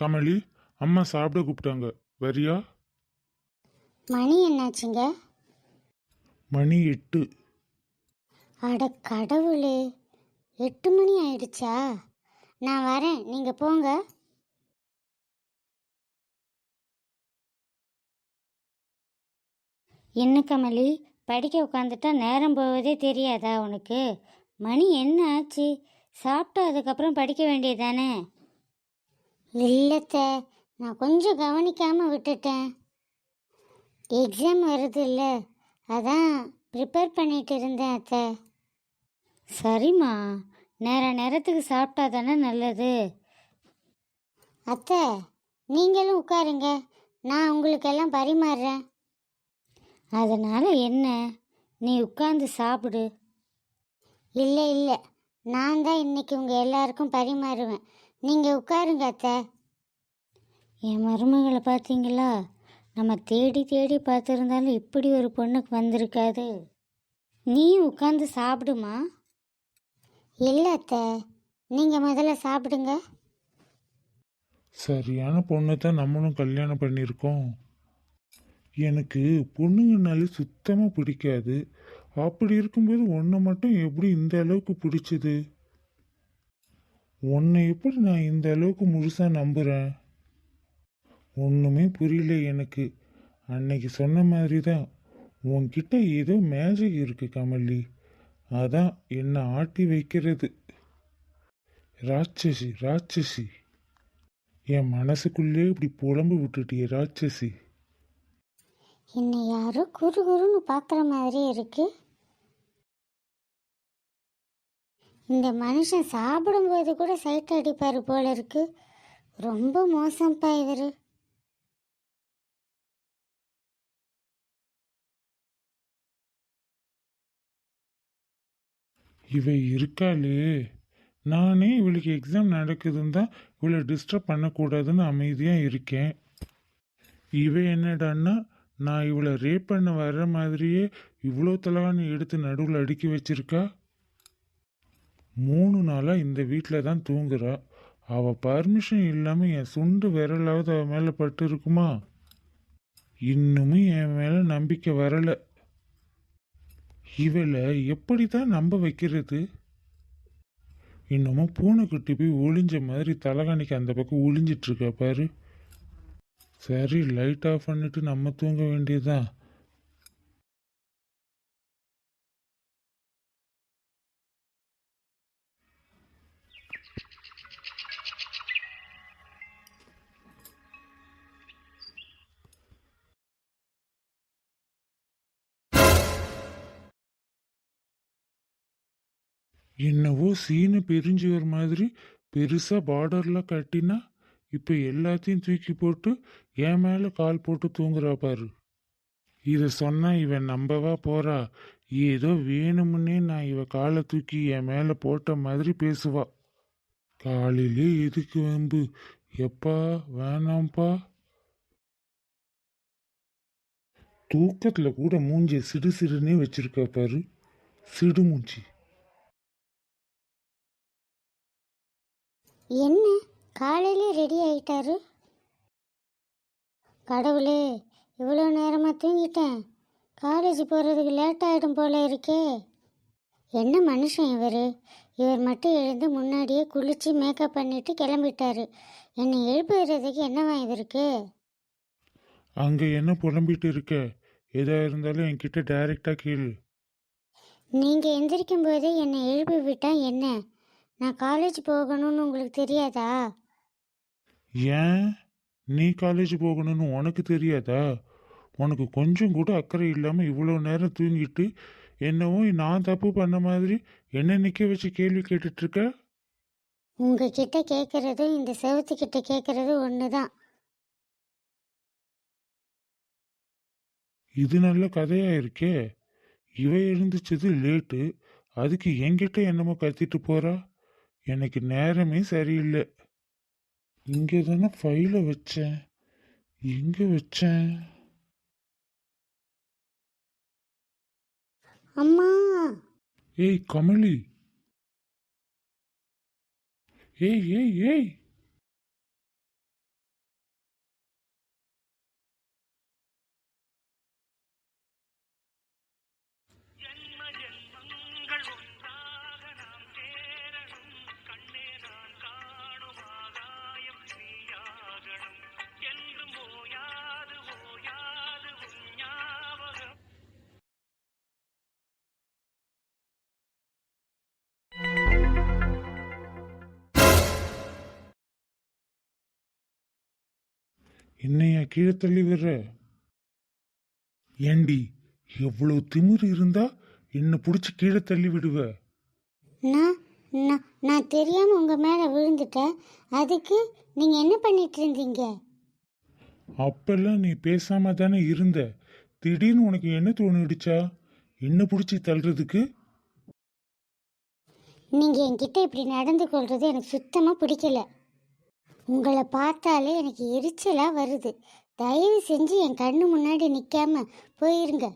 கமலி அம்மா சாப்பிட கூப்பிட்டாங்க. வரியா? மணி என்னாச்சுங்க? மணி எட்டு. அட கடவுளே எட்டு மணி ஆயிடுச்சா? நான் வரேன் நீங்கள் போங்க. என்ன கமலி படிக்க உட்காந்துட்டா நேரம் போவதே தெரியாதா உனக்கு? மணி என்ன ஆச்சு? சாப்பிட்டா அதுக்கப்புறம் படிக்க வேண்டியதானே இல்லத்த நான் கொஞ்சம் கவனிக்காமல் விட்டுட்டேன். எக்ஸாம் வருது இல்லை அதான் ப்ரிப்பேர் பண்ணிட்டு இருந்தேன் அத்தை. சரிம்மா நேர நேரத்துக்கு சாப்பிட்டா தானே நல்லது. அத்தை நீங்களும் உட்காருங்க நான் உங்களுக்கெல்லாம் பரிமாறுறேன். அதனால் என்ன நீ உட்காந்து சாப்பிடு. இல்லை இல்லை நான் தான் இன்னைக்கு உங்கள் எல்லாருக்கும் பரிமாறுவேன். நீங்கள் உட்காருங்க அத்தை. என் மருமகளை பார்த்தீங்களா? நம்ம தேடி தேடி பார்த்துருந்தாலும் இப்படி ஒரு பொண்ணுக்கு வந்திருக்காது. நீ உட்காந்து சாப்பிடுமா? இல்லை அத்தை. நீங்கள் முதல்ல சாப்பிடுங்க. சரியான பொண்ணை தான் நம்மளும் கல்யாணம் பண்ணியிருக்கோம். எனக்கு பொண்ணுங்கனாலே சுத்தமாக பிடிக்காது. அப்படி இருக்கும்போது ஒன்றை மட்டும் எப்படி இந்த அளவுக்கு பிடிச்சது? உன்னை எப்படி நான் இந்த அளவுக்கு முழுசாக நம்புகிறேன் ஒன்றுமே புரியல எனக்கு. அன்னைக்கு சொன்ன மாதிரி தான் உன்கிட்ட ஏதோ மேஜிக் இருக்கு கமலி. அதான் என்னை ஆட்டி வைக்கிறது. ராட்சசி ராட்சசி. என் மனசுக்குள்ளே இப்படி புலம்பு விட்டுட்டியே ராட்சசி. என்னை யாரோ குறு குறுன்னு பார்க்குற மாதிரி இருக்குது இந்த மனுஷன் சாப்பிடும்போது கூட சைட் அடிப்பார் போல இருக்கு. ரொம்ப மோசம்ப்பா இவர். இவ இருக்காளே. நானே இவளுக்கு எக்ஸாம் நடக்குதுன்னு தான் இவளை டிஸ்டர்ப் பண்ணக்கூடாதுன்னு அமைதியாக இருக்கேன். இவ என்னடான்னா நான் இவளை ரேப் பண்ண வர்ற மாதிரியே இவ்வளோ தலவாணி எடுத்து நடுவில் அடுக்கி வச்சிருக்கா? மூணு நாளாக இந்த வீட்டில் தான் தூங்குறா. அவள் பர்மிஷன் இல்லாமல் என் சுண்டு விரலாவது அவள் மேலே பட்டு இருக்குமா இன்னமும் என் மேலே நம்பிக்கை வரலை. இவளை எப்படி தான் நம்ப வைக்கிறது? இன்னமும் பூனைக்குட்டி போய் ஒளிஞ்ச மாதிரி தலைகாணிக்கு அந்த பக்கம் ஒளிஞ்சிட்டு இருக்கா பாரு. சரி லைட் ஆஃப் பண்ணிட்டு நம்ம தூங்க வேண்டியதுதான். என்னவோ சீனு பிரிஞ்சு மாதிரி பெருசாக பார்டர்லாம் கட்டினா இப்போ எல்லாத்தையும் தூக்கி போட்டு என் மேலே கால் போட்டு தூங்குறா பாரு. இதை சொன்னால் இவன் நம்பவா போறா? ஏதோ வேணும்னே நான் இவ காலை தூக்கி என் மேலே போட்ட மாதிரி பேசுவா. காலையிலே எதுக்கு வம்பு? எப்பா வேணாம்ப்பா. தூக்கத்தில் கூட மூஞ்சி சிடு சிடுன்னே வச்சிருக்கா பாரு. சிடு மூஞ்சி. என்ன? காலையிலே ரெடி ஆயிட்டாரு. கடவுளே இவ்வளோ நேரமாக தூங்கிட்டேன். காலேஜ் போகிறதுக்கு லேட் ஆகிடும் போல இருக்கே. என்ன மனுஷன் இவர்? இவர் மட்டும் எழுந்து முன்னாடியே குளித்து மேக்கப் பண்ணிட்டு கிளம்பிட்டாரு. என்னை எழுப்புகிறதுக்கு என்னவா இவருக்கு? அங்க என்ன புலம்பிட்டு இருக்க? எதா இருந்தாலும் என்கிட்ட டைரக்டா கேளு. நீங்கள் எந்திரிக்கும் போதே என்னை எழுப்பி விட்டா என்ன? நான் காலேஜ் போகணும்னு உங்களுக்கு தெரியாதா? ஏன்? நீ காலேஜ் போகணும்னு உனக்கு தெரியாதா? உனக்கு கொஞ்சம் கூட அக்கறை இல்லாம இவ்வளோ நேரம் தூங்கிட்டு என்னவோ நான் தப்பு பண்ண மாதிரி என்ன நிக்க வச்சு கேள்வி கேட்டுட்டு இருக்க உங்ககிட்ட கேட்குறதும் இந்த செவத்துக்கிட்ட கேட்குறதும் ஒன்று தான் இது நல்ல கதையா இருக்கே. இவ எழுந்துச்சது லேட்டு. அதுக்கு என்கிட்ட என்னமோ கத்திட்டு போறா. எனக்கு நேரமே சரியில்லை. இங்கே தானே ஃபைலை வச்சேன். எங்க வச்சேன்? அம்மா! ஏய் கமலி! ஏய் ஏய் ஏய்! என்னையா கீழே தள்ளி விடுற? ஏண்டி எவ்வளவு திமிரு இருந்தா என்னை பிடிச்சி கீழே தள்ளி விடுவ? நான் நான் நான் தெரியாமல் உங்கள் மேலே விழுந்துட்டேன். அதுக்கு நீங்கள் என்ன பண்ணிட்டு இருந்தீங்க? அப்பெல்லாம் நீ பேசாம தானே இருந்த. திடீர்னு உனக்கு என்ன தோணுடுச்சா? என்ன பிடிச்சி தள்ளுறதுக்கு? நீங்கள் என்கிட்ட இப்படி நடந்து கொள்வது எனக்கு சுத்தமாக பிடிக்கல. உங்களை பார்த்தாலே எனக்கு எரிச்சலாக வருது. தயவு செஞ்சு என் கண்ணு முன்னாடி நிற்காம போயிருங்க.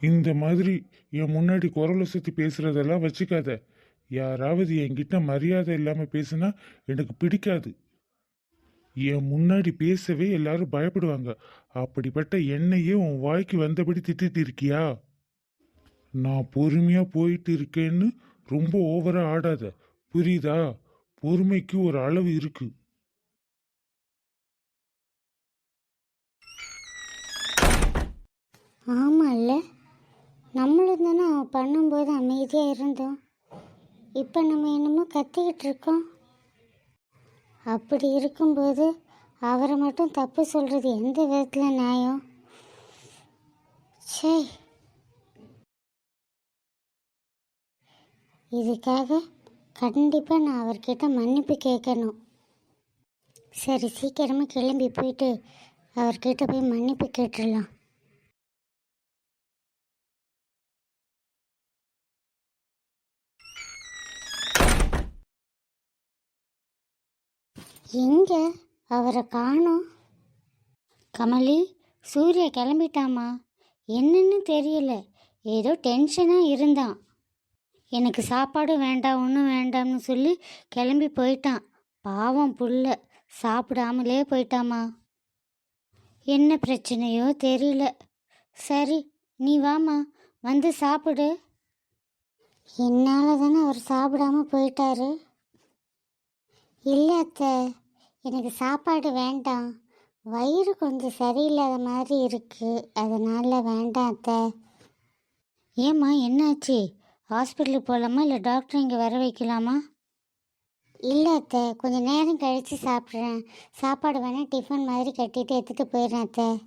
இந்த மாதிரி என் முன்னாடி குரலை சுற்றி பேசுகிறதெல்லாம் வச்சுக்காத. யாராவது என்கிட்ட மரியாதை இல்லாமல் பேசுனா எனக்கு பிடிக்காது. என் முன்னாடி பேசவே எல்லாரும் பயப்படுவாங்க. அப்படிப்பட்ட என்னையே உன் வாய்க்கு வந்தபடி திட்டிட்டு இருக்கியா? நான் பொறுமையாக போயிட்டு இருக்கேன்னு ரொம்ப ஓவராக ஆடாத. புரியுதா? பொறுமைக்கு ஒரு அளவு இருக்கு. ஆமாம்ல நம்மளும் தானே அவன் பண்ணும்போது அமைதியாக இருந்தோம். இப்போ நம்ம என்னமோ கத்திக்கிட்டு இருக்கோம். அப்படி இருக்கும்போது அவரை மட்டும் தப்பு சொல்கிறது எந்த விதத்தில் நியாயம்? சே இதுக்காக கண்டிப்பாக நான் அவர்கிட்ட மன்னிப்பு கேட்கணும். சரி சீக்கிரமாக கிளம்பி போயிட்டு அவர்கிட்ட போய் மன்னிப்பு கேட்டுடலாம். எங்கே அவரை காணோம்? கமலி சூர்யா கிளம்பிட்டாமா? என்னன்னு தெரியல. ஏதோ டென்ஷனாக இருந்தான். எனக்கு சாப்பாடு வேண்டாம் ஒன்றும் வேண்டாம்னு சொல்லி கிளம்பி போயிட்டான். பாவம் புள்ள. சாப்பிடாமலே போயிட்டாமா? என்ன பிரச்சனையோ தெரியல. சரி நீ வாம்மா. வந்து சாப்பிடு. என்னால் தானே அவர் சாப்பிடாம போயிட்டாரு? இல்லை அத்தை எனக்கு சாப்பாடு வேண்டாம். வயிறு கொஞ்சம் சரியில்லாத மாதிரி இருக்குது அதனால் வேண்டாம் அத்தை. ஏம்மா என்னாச்சு? ஹாஸ்பிட்டலுக்கு போகலாமா இல்லை டாக்டர் இங்கே வர வைக்கலாமா? இல்லை அத்தை கொஞ்சம் நேரம் கழித்து சாப்பிட்றேன். சாப்பாடு வேணால் டிஃபன் மாதிரி கட்டிட்டு எடுத்துகிட்டு போயிடுறேன் அத்தை.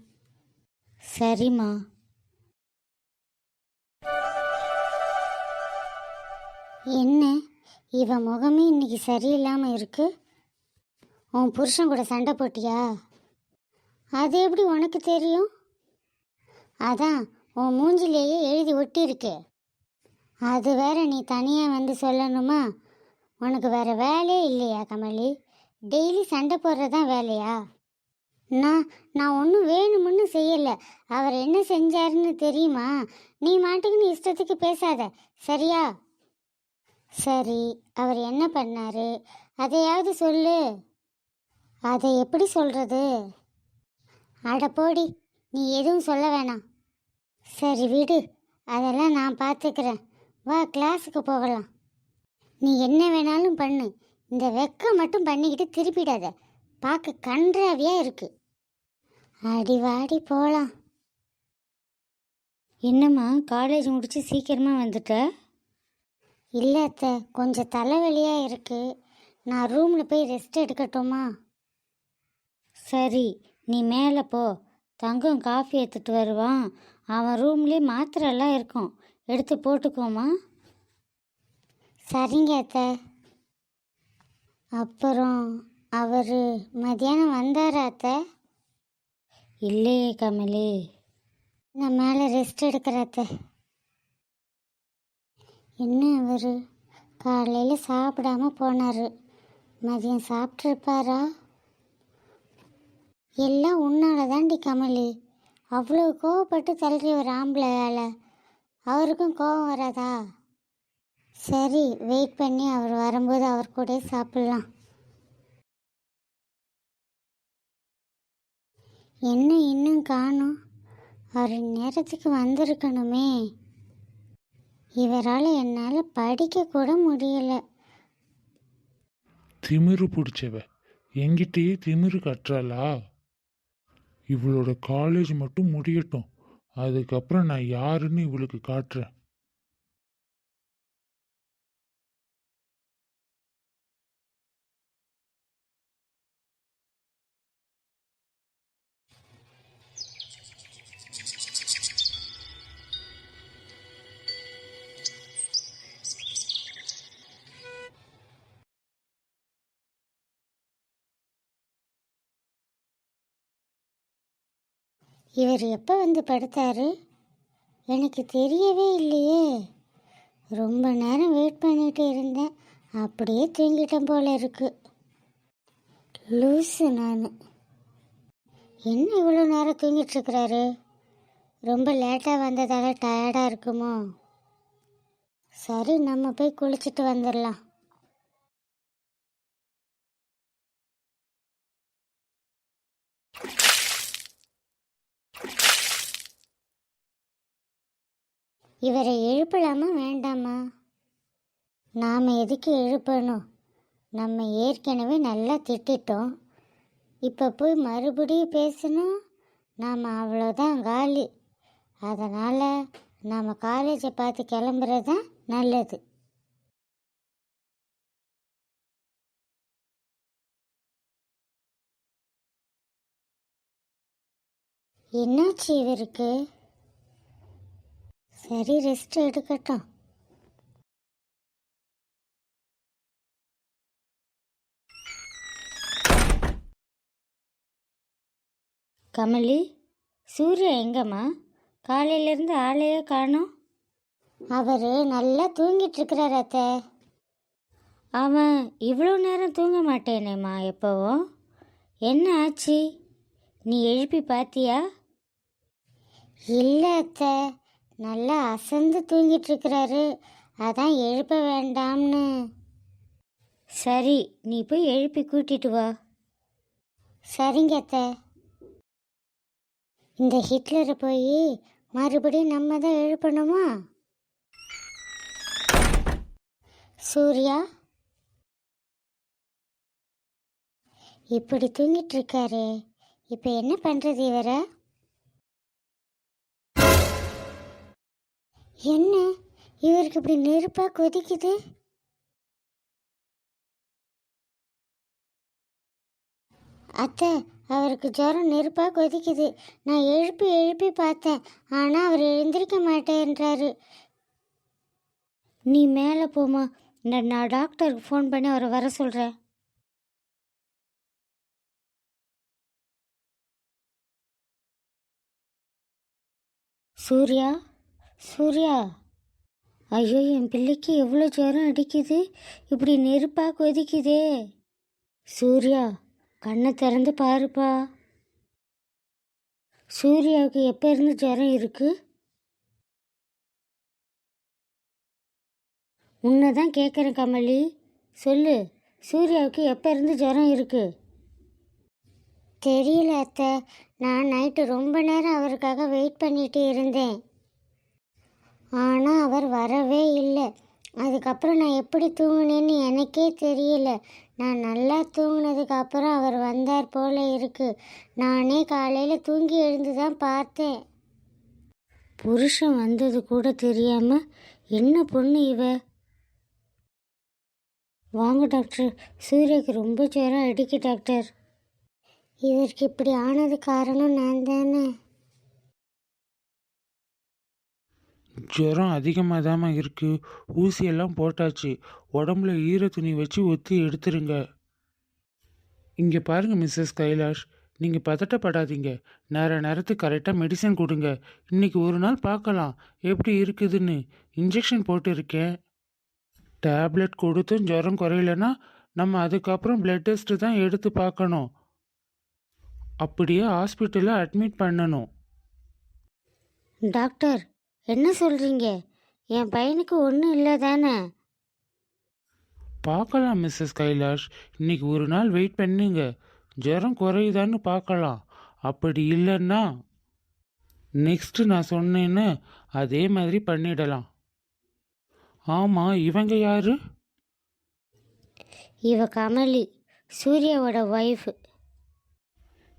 சரிம்மா. என்ன? இவன் முகமே இன்னைக்கு சரியில்லாமல் இருக்கு. உன் புருஷன் கூட சண்டை போட்டியா? அது எப்படி உனக்கு தெரியும்? அதான் உன் மூஞ்சிலேயே எழுதி ஒட்டியிருக்கே. அது வேற நீ தனியாக வந்து சொல்லணுமா? உனக்கு வேற வேலையே இல்லையா கமலி? டெய்லி சண்டை போடுறது தான் வேலையா? நான் நான் ஒன்றும் வேணும்னு செய்யலை. அவர் என்ன செஞ்சாருன்னு தெரியுமா? நீ மாட்டுக்குன்னு இஷ்டத்துக்கு பேசாத. சரியா? சரி அவர் என்ன பண்ணாரு? அதையாவது சொல்லு. அதை எப்படி சொல்கிறது அட போடி நீ எதுவும் சொல்ல வேணாம். சரி விடு. அதெல்லாம் நான் பார்த்துக்கிறேன். வா கிளாஸுக்கு போகலாம். நீ என்ன வேணாலும் பண்ணு. இந்த வெக்கம் மட்டும் பண்ணிக்கிட்டு திருப்பிடாத. பார்க்க கன்றாவியாக இருக்கு. அடி வாடி போகலாம் என்னம்மா காலேஜ் முடித்து சீக்கிரமாக வந்துட்ட? இல்லை அத்தை கொஞ்சம் தலைவலியாக இருக்கு. நான் ரூமில் போய் ரெஸ்ட் எடுக்கட்டுமா? சரி நீ மேலே போ. தங்கம் காஃபி எடுத்துகிட்டு வருவான். அவன் ரூம்லேயே மாத்திரை எல்லாம் இருக்கும். எடுத்து போட்டுக்கோமா. சரிங்க அத்தை. அப்புறம் அவர் மதியானம் வந்தாரா அத்தை? இல்லையே கமலி. நான் மேலே ரெஸ்ட் எடுக்கிற அத்தை. என்ன அவர்? காலையில் சாப்பிடாம போனார். மதியம் சாப்பிட்ருப்பாரா எல்லாம் உன்னால தாண்டி கமலி. அவ்வளோ கோவப்பட்டு தள்ளுறி ஒரு ஆம்பளை வேலை அவருக்கும் கோபம் வராதா? சரி வெயிட் பண்ணி அவர் வரும்போது அவர் கூட சாப்பிட்லாம். என்ன இன்னும் காணும்? அவர் நேரத்துக்கு வந்திருக்கணுமே. இவரால் என்னால் படிக்க கூட முடியலை. திமிரு பிடிச்சவ. என்கிட்டயே திமிரு கட்டுறாளா இவளோட காலேஜ் மட்டும் முடியட்டும். அதுக்கப்புறம் நான் யாருன்னு இவளுக்கு காட்டுறேன். இவர் எப்போ வந்து படுத்தாரு? எனக்கு தெரியவே இல்லையே. ரொம்ப நேரம் வெயிட் பண்ணிட்டு இருந்தேன். அப்படியே தூங்கிட்டேன் போல இருக்கு. லூஸு நான். என்ன இவ்வளோ நேரம் தூங்கிட்டுருக்கிறாரு ரொம்ப லேட்டாக வந்ததால் டயர்டாக இருக்குமோ? சரி நம்ம போய் குளிச்சுட்டு வந்துடலாம் இவரை எழுப்பலாமா வேண்டாமா? நாம் எதுக்கு எழுப்பணும்? நம்ம ஏற்கனவே நல்லா திட்டிட்டோம். இப்போ போய் மறுபடியும் பேசணும்? நாம் அவ்வளோதான் காலி. அதனால் நாம் காலேஜை பார்த்து கிளம்புறது தான் நல்லது. என்னாச்சு இவருக்கு? சரி ரெஸ்ட் எடுக்கட்டும். கமலி சூர்யா எங்கம்மா? காலையிலேருந்து ஆளையே காணும். அவர் நல்லா தூங்கிட்டு இருக்கிறார் அத்தை. அவன் இவ்வளோ நேரம் தூங்க மாட்டேனேம்மா எப்போவும் என்ன ஆச்சு? நீ எழுப்பி பார்த்தியா இல்லை அத்தை. நல்லா அசந்து தூங்கிட்டு இருக்கிறாரு அதான் எழுப்ப வேண்டாம்னு. சரி நீ போய் எழுப்பி கூட்டிட்டு வா. சரிங்க அத்தை. இந்த ஹிட்லரை போய் மறுபடியும் நம்ம தான் எழுப்பணுமா? சூர்யா? இப்படி தூங்கிட்டு இருக்காரு இப்போ என்ன பண்ணுறது இவரை? என்ன? இவருக்கு இப்படி நெருப்பாக கொதிக்குது? அத்தை அவருக்கு ஜுரம் நெருப்பாக கொதிக்குது. நான் எழுப்பி எழுப்பி பார்த்தேன். ஆனால் அவர் எழுந்திருக்க மாட்டேன்றாரு. நீ மேலே போமா நான் நான் டாக்டருக்கு ஃபோன் பண்ணி அவரை வர சொல்கிறேன் சூர்யா? சூர்யா ஐயோ என் பிள்ளைக்கு எவ்வளோ ஜுரம் அடிக்குது. இப்படி நெருப்பாக கொதிக்குதே. சூர்யா கண்ணை திறந்து பாருப்பா. சூர்யாவுக்கு எப்போ இருந்து ஜுரம் இருக்கு? உன்னை தான் கேட்குறேன் கமலி. சொல்லு சூர்யாவுக்கு எப்போ இருந்து ஜுரம் இருக்கு? தெரியல அத்தை. நான் நைட்டு ரொம்ப நேரம் அவருக்காக வெயிட் பண்ணிகிட்டு இருந்தேன். ஆனால் அவர் வரவே இல்லை. அதுக்கப்புறம் நான் எப்படி தூங்கினேன்னு எனக்கே தெரியல. நான் நல்லா தூங்கினதுக்கு அப்புறம் அவர் வந்தார் போல இருக்கு. நானே காலையில் தூங்கி எழுந்து தான் பார்த்தேன். புருஷன் வந்தது கூட தெரியாம என்ன பொண்ணு இவ? வாங்க டாக்டர். சூரியக்கு ரொம்ப ஜுரம் அடிக்கு டாக்டர். இவருக்கு இப்படி ஆனது காரணம் நான் தானே? ஜுரம் அதிகமாக தாம்மா இருக்குது ஊசியெல்லாம் போட்டாச்சு. உடம்புல ஈர துணி வச்சு ஒத்தி எடுத்துருங்க. இங்கே பாருங்கள் மிஸ்ஸஸ் கைலாஷ். நீங்கள் பதட்டப்படாதீங்க. நேர நேரத்துக்கு கரெக்டாக மெடிசன் கொடுங்க. இன்றைக்கி ஒரு நாள் பார்க்கலாம். எப்படி இருக்குதுன்னு. இன்ஜெக்ஷன் போட்டிருக்கேன். டேப்லெட் கொடுத்தும் ஜுரம் குறையலன்னா நம்ம அதுக்கப்புறம் பிளட் டெஸ்ட்டு தான் எடுத்து பார்க்கணும். அப்படியே ஹாஸ்பிட்டலில் அட்மிட் பண்ணணும். டாக்டர் என்ன சொல்கிறீங்க என் பையனுக்கு ஒன்றும் இல்லை தானே? பார்க்கலாம் மிஸ்ஸஸ் கைலாஷ். இன்னைக்கு ஒரு நாள் வெயிட் பண்ணுங்க. ஜுரம் குறையுதான்னு பார்க்கலாம். அப்படி இல்லைன்னா நெக்ஸ்ட் நான் சொன்னேன்னு அதே மாதிரி பண்ணிடலாம். ஆமாம் இவங்க யாரு? இவ கமலி சூர்யாவோட ஒய்ஃபு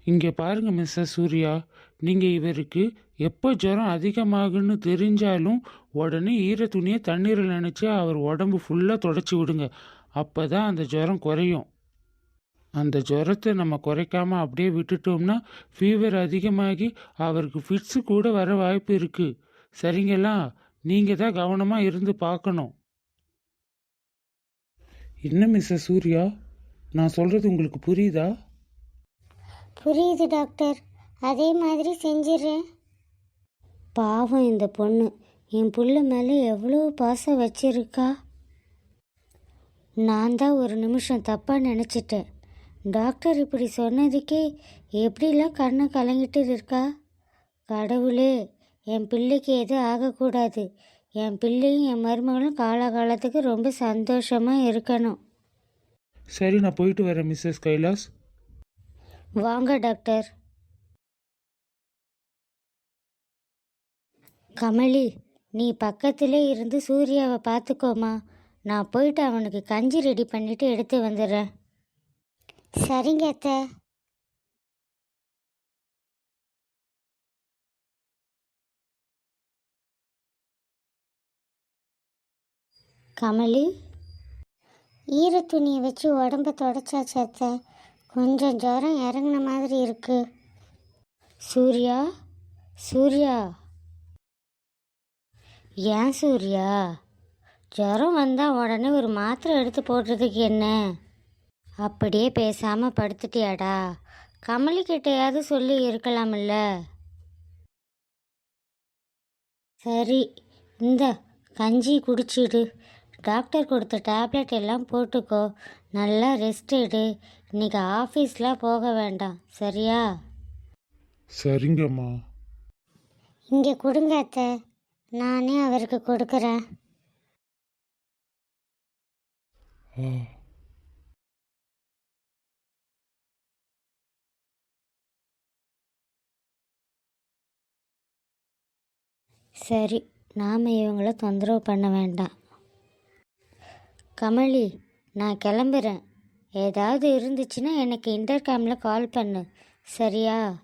இங்கே பாருங்க மிஸ்ஸஸ் சூர்யா. நீங்கள் இவருக்கு எப்போ ஜுரம் அதிகமாகுன்னு தெரிஞ்சாலும் உடனே ஈர துணியை தண்ணீரில் நினச்சி அவர் உடம்பு ஃபுல்லாக தொடச்சி விடுங்க. அப்போ தான் அந்த ஜுரம் குறையும். அந்த ஜுரத்தை நம்ம குறைக்காமல் அப்படியே விட்டுட்டோம்னா ஃபீவர் அதிகமாகி அவருக்கு ஃபிட்ஸு கூட வர வாய்ப்பு இருக்குது சரிங்களா? நீங்கள் தான் கவனமாக இருந்து பார்க்கணும். என்ன மிஸ்ஸஸ் சூர்யா? நான் சொல்கிறது உங்களுக்கு புரியுதா? புரியுது டாக்டர். அதே மாதிரி செஞ்சிடுறேன் பாவம் இந்த பொண்ணு. என் புள்ள மேலே எவ்வளோ பாசம் வச்சிருக்கா? நான் தான் ஒரு நிமிஷம் தப்பாக நினச்சிட்டேன். டாக்டர் இப்படி சொன்னதுக்கே எப்படிலாம் கண்ணை கலங்கிட்டு இருக்கா? கடவுளே என் பிள்ளைக்கு எதுவும் ஆகக்கூடாது. என் பிள்ளையும் என் மருமகளும் காலாகாலத்துக்கு ரொம்ப சந்தோஷமாக இருக்கணும். சரி நான் போயிட்டு வரேன் மிஸ்ஸஸ் கைலாஸ் வாங்க டாக்டர். கமலி நீ பக்கத்திலே இருந்து சூர்யாவை பார்த்துக்கோமா. நான் போயிட்டு அவனுக்கு கஞ்சி ரெடி பண்ணிட்டு எடுத்து வந்துடுறேன். சரிங்க அத்தை. கமலி ஈர துணியை வச்சு உடம்ப தொடச்சாச்சு அத்தை. கொஞ்சம் ஜுரம் இறங்கின மாதிரி இருக்கு. சூர்யா சூர்யா. ஏன் சூர்யா? ஜுரம் வந்தால் உடனே ஒரு மாத்திரை எடுத்து போடுறதுக்கு என்ன? அப்படியே பேசாமல் படுத்துட்டியாடா. கமலி கிட்டையாவது சொல்லி இருக்கலாம்ல. சரி இந்த கஞ்சி குடிச்சிடு. டாக்டர் கொடுத்த டேப்லெட் எல்லாம் போட்டுக்கோ. நல்லா ரெஸ்ட் எடு. இன்னைக்கு ஆஃபீஸ்லாம் போக வேண்டாம். சரியா? சரிங்கம்மா. இங்கே கொடுங்க அத்தை. நானே அவருக்கு கொடுக்குறேன். சரி நாம் இவங்கள தொந்தரவு பண்ண வேண்டாம். கமலி நான் கிளம்புறேன். ஏதாவது இருந்துச்சுன்னா எனக்கு இன்டர்காமில் கால் பண்ணு. சரியா?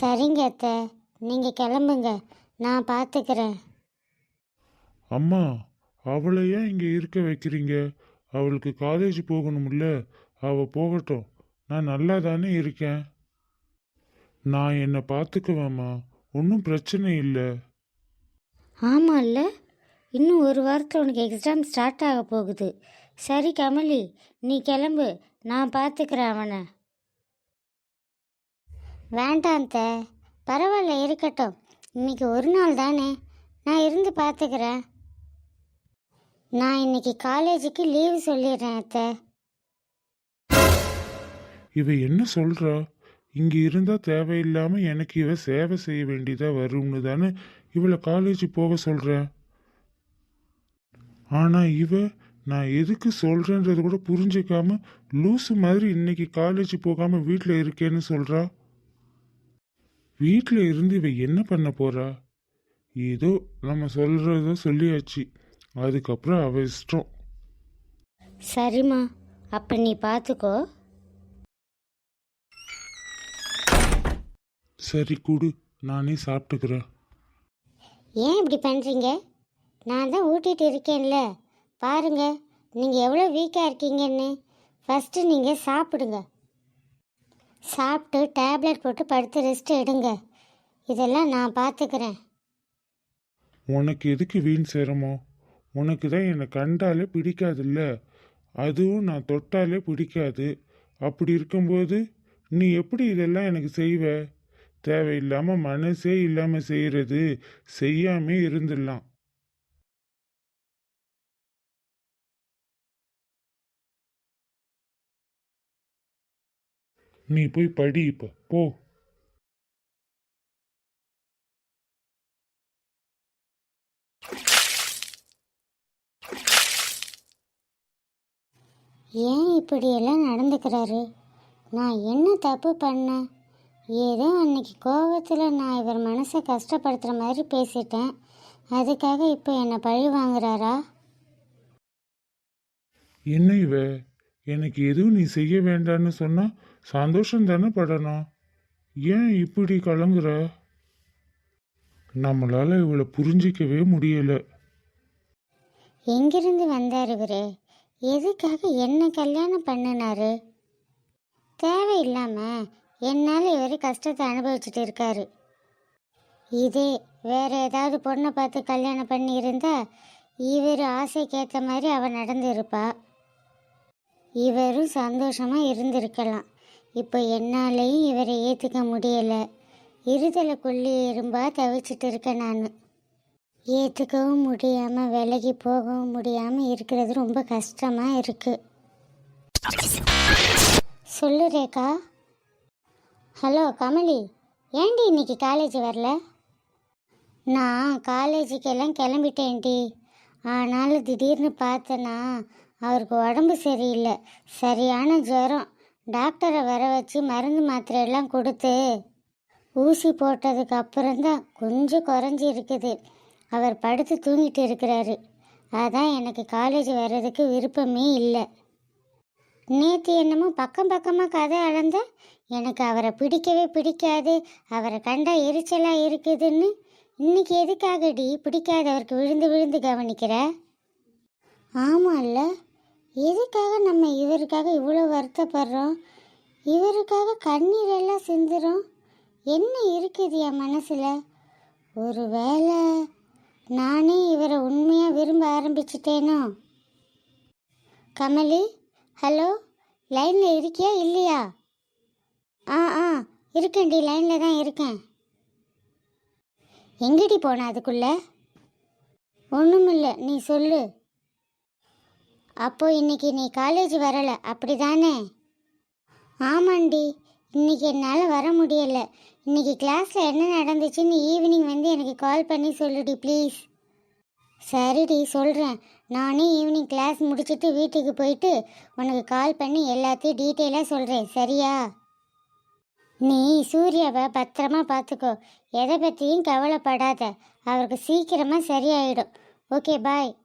சரிங்க அத்தை. நீங்கள் கிளம்புங்க. நான் பார்த்துக்கிறேன் அம்மா அவளை ஏன் இங்கே இருக்க வைக்கிறீங்க? அவளுக்கு காலேஜ் போகணும்ல அவள் போகட்டும். நான் நல்லா தானே இருக்கேன். நான் என்னை பார்த்துக்குவேம்மா ஒன்றும் பிரச்சனை இல்லை. ஆமாம்ல இன்னும் ஒரு வாரத்தில் உனக்கு எக்ஸாம் ஸ்டார்ட் ஆக போகுது. சரி கமலி நீ கிளம்பு நான் பார்த்துக்கிறேன் அவனை. வேண்டாம் பரவாயில்ல இருக்கட்டும். இன்னைக்கு ஒரு நாள் தானே? நான் இருந்து பார்த்துக்கிறேன் நான் இன்னைக்கு காலேஜுக்கு லீவு சொல்லிடுறேன் அத்தை. இவ என்ன சொல்றா? இங்க இருந்தா தேவையில்லாம எனக்கு இவ சேவை செய்ய வேண்டியதா வரும்னு தானே இவளை காலேஜ் போக சொல்றேன் ஆனா இவ நான் எதுக்கு சொல்றேன்றது கூட புரிஞ்சுக்காம லூசு மாதிரி இன்னைக்கு காலேஜ் போகாம வீட்டில் இருக்கேன்னு சொல்றா? வீட்டில் இருந்து இவ என்ன பண்ண போறா? ஏதோ நம்ம சொல்றத சொல்லியாச்சு. அதுக்கப்புறம் அவ இஷ்டம். சரிம்மா. அப்போ நீ பார்த்துக்கோ சரி கொடு. நானே சாப்பிட்டுக்கிறேன். ஏன் இப்படி பண்ணுறீங்க நான் தான் ஊட்டிட்டு இருக்கேன்ல. பாருங்க நீங்கள் எவ்வளோ வீக்காக இருக்கீங்கன்னு. ஃபஸ்ட்டு நீங்கள் சாப்பிடுங்க. சாப்பிட்டு டேப்லெட் போட்டு படுத்து ரெஸ்ட் எடுங்க. இதெல்லாம் நான் பார்த்துக்கிறேன் உனக்கு எதுக்கு வீண் சிரமம்? உனக்கு தான் என்னை கண்டாலே பிடிக்காதுல்ல? அதுவும் நான் தொட்டாலே பிடிக்காது. அப்படி இருக்கும்போது நீ எப்படி இதெல்லாம் எனக்கு செய்வ? தேவையில்லாமல் மனசே இல்லாமல் செய்கிறது செய்யாமே இருந்துடலாம். நீ போய் படி இப்ப. போ. ஏன் இப்படியெல்லாம் நடந்துக்கிறாரு? நான் என்ன தப்பு பண்ணேன்? ஏதோ அன்னைக்கு கோவத்தில் நான் இவர் மனசை கஷ்டப்படுத்துகிற மாதிரி பேசிட்டேன். அதுக்காக இப்போ என்னை பழி வாங்குறாரா? என்ன இவ? எனக்கு எதுவும் நீ செய்ய வேண்டான்னு சொன்னால் சந்தோஷம் தானே படணும். ஏன் இப்படி கலங்குற? நம்மளால இவளை புரிஞ்சிக்கவே முடியல. எங்கிருந்து வந்தார் இவரு? எதுக்காக என்ன கல்யாணம் பண்ணினாரு? தேவையில்லாமல் என்னால் இவர் கஷ்டத்தை அனுபவிச்சுட்டு இருக்காரு. இதே வேற ஏதாவது பொண்ணை பார்த்து கல்யாணம் பண்ணி இருந்தா இவர் ஆசைக்கேற்ற மாதிரி அவ நடந்து இருப்பா இவரும் சந்தோஷமாக இருந்திருக்கலாம். இப்போ என்னாலேயும் இவரை ஏற்றுக்க முடியலை. இருதலை கொல்லி எறும்பா தவிச்சிட்டு இருக்கேன் நான். ஏற்றுக்கவும் முடியாமல் விலகி போகவும் முடியாமல் இருக்கிறது ரொம்ப கஷ்டமாக இருக்குது சொல்லு ரேகா. ஹலோ கமலி. ஏண்டி இன்னைக்கு காலேஜ் வரல? நான் காலேஜுக்கெல்லாம் கிளம்பிட்டேன்டி. ஆனாலும் திடீர்னு பார்த்தேன்னா அவருக்கு உடம்பு சரியில்லை. சரியான ஜுரம். டாக்டரை வர வச்சு மருந்து மாத்திரையெல்லாம் கொடுத்து ஊசி போட்டதுக்கு அப்புறம்தான் கொஞ்சம் குறைஞ்சி இருக்குது அவர் படுத்து தூங்கிட்டு இருக்கிறாரு. அதான் எனக்கு காலேஜ் வர்றதுக்கு விருப்பமே இல்லை. நேற்று என்னமோ பக்கம் பக்கமாக கதை அளந்த எனக்கு அவரை பிடிக்கவே பிடிக்காது அவரை கண்டா எரிச்சலாக இருக்குதுன்னு. இன்னைக்கு எதுக்காகடி பிடிக்காதவருக்கு விழுந்து விழுந்து கவனிக்கிற? ஆமாம்ல எதுக்காக நம்ம இவருக்காக இவ்வளோ வருத்தப்படுறோம்? இவருக்காக கண்ணீரெல்லாம் சிந்துறோம்? என்ன இருக்குது என் மனசில்? ஒரு வேளை நானே இவரை உண்மையாக விரும்ப ஆரம்பிச்சிட்டேனோ? கமலி ஹலோ லைனில் இருக்கியா இல்லையா? ஆ ஆ இருக்கேன்டி லைனில் தான் இருக்கேன். எங்கடி போன அதுக்குள்ளே? ஒன்றும் இல்லை நீ சொல்லு. அப்போ இன்னைக்கு நீ காலேஜ் வரலை அப்படி தானே ஆமாண்டி இன்னைக்கு என்னால் வர முடியலை. இன்னைக்கு கிளாஸில் என்ன நடந்துச்சுன்னு ஈவினிங் வந்து எனக்கு கால் பண்ணி சொல்லுடி ப்ளீஸ் சரிடி சொல்கிறேன் நானே ஈவினிங் கிளாஸ் முடிச்சுட்டு வீட்டுக்கு போயிட்டு உனக்கு கால் பண்ணி எல்லாத்தையும் டீட்டெயிலாக சொல்கிறேன் சரியா? நீ சூர்யாவை பத்திரமா பார்த்துக்கோ. எதை பற்றியும் கவலைப்படாத. அவருக்கு சீக்கிரமாக சரியாயிடும். Okay bye